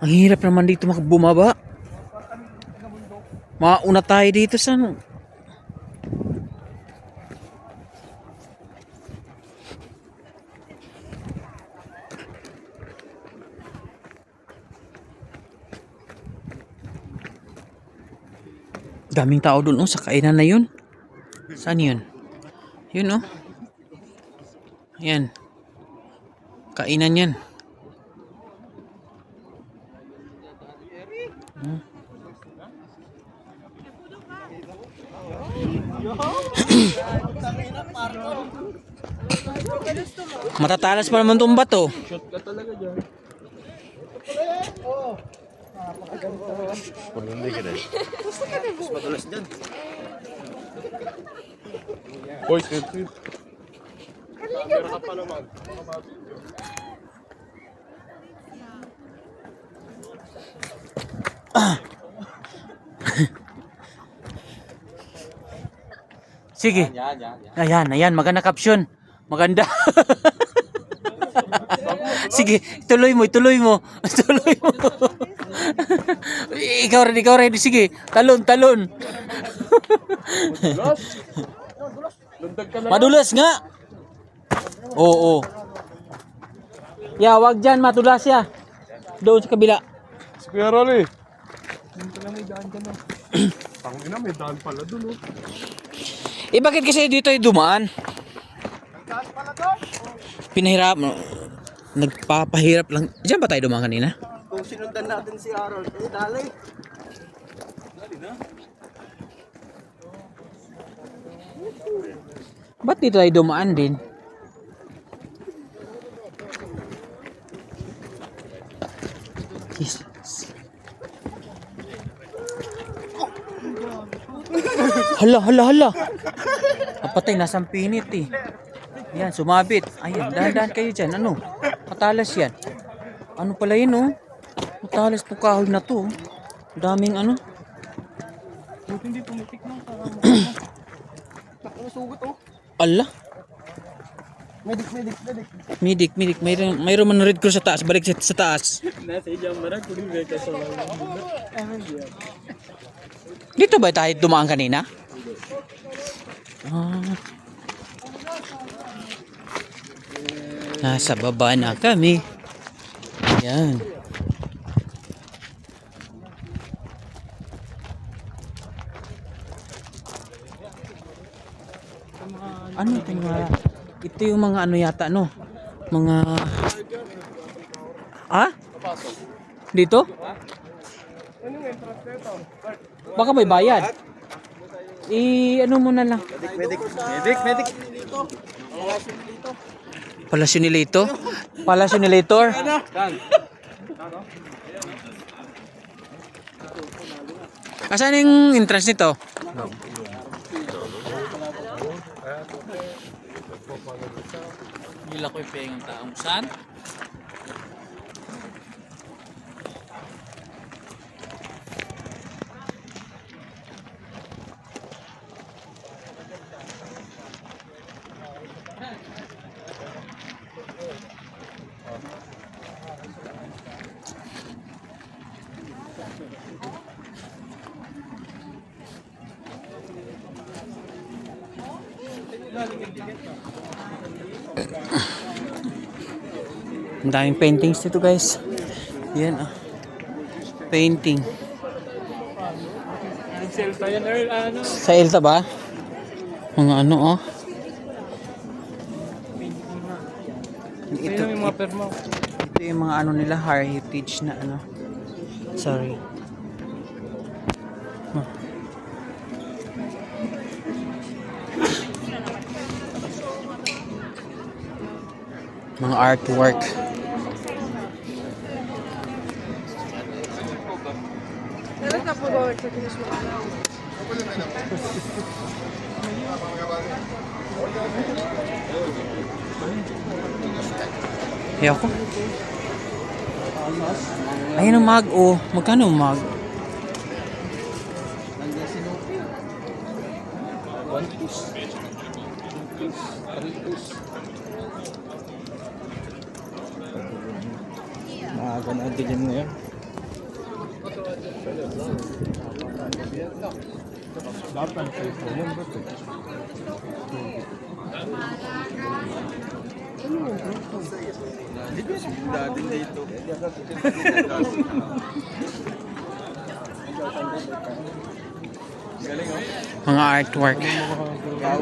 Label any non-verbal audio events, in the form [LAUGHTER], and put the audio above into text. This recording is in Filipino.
Ang hirap naman dito makabumaba. Mauna tayo dito sa ano. Daming tao dun oh, sa kainan na yun. Saan yun? Yun oh. Yan. Kainan yan. [COUGHS] Matatalas pa naman itong bato. Shot ka talaga dyan. Madulas dyan. Boy, sweet, sweet. Camera ka pa naman. Sige. Yan, yan, [COUGHS] yan. Ayan, ayan, maganda caption. Maganda. [LAUGHS] Sige, tuloy mo, tuloy mo. [LAUGHS] Tuloy mo. [LAUGHS] ikaw rin, ikaw rin. Sige, talon, talon. Madulas nga. Oo. Ya, wag dyan, matulas ya. Doon sa kabila. Kuya Rolly. Yung pala may daan na. Tangina, may daan pala dun, oh. Eh, bakit kasi dito ay dumaan? Pinahirap. Nagpapahirap lang. Diyan ba tayo dumaan kanina? Kung sinundan natin si Harold, eh dali. Ba't dito tayo dumaan din? Jesus. Hala, hala, hala. Kapatay, nasang pinit eh. Yan, sumabit. Ayan, dahan-dahan kayo dyan. Ano? Matalas yan. Ano pala yun oh? Matalas po kahoy na to. oh. Daming ano. Buti hindi pumitik ng [CLEARS THROAT] Nakasugot oh. Ala. Medic, medic, medic. Midik, midik. Mayroon, mayroon man red cross sa taas. Balik sa, sa taas. Nasa ijang marag, kung hindi ka sa Dito ba tayo dumaan kanina? Ah. Nasa baba na kami. Yan. Ano ito yung mga... Ito yung mga ano yata, no? Mga... Ah? Dito? Baka may bayad. I ano mo na lang. Medic, medic, medic. Palasyo ni Lito? Palasyo ni Litor? Asan yung entrance nito? Nila ko'y pengang taong saan? Ang daming paintings dito guys. Yan ah. Painting. Sa Elta ba? Mga ano oh. Ito, Ito ito yung mga ano nila heritage na ano. Sorry. Mga artwork. Ayaw ko. Ayun ang mag, oh. Magkano ang mag? Maaga na mo yan. Dapat sa ito. Yan ba ito? Dating dito. Mga artwork.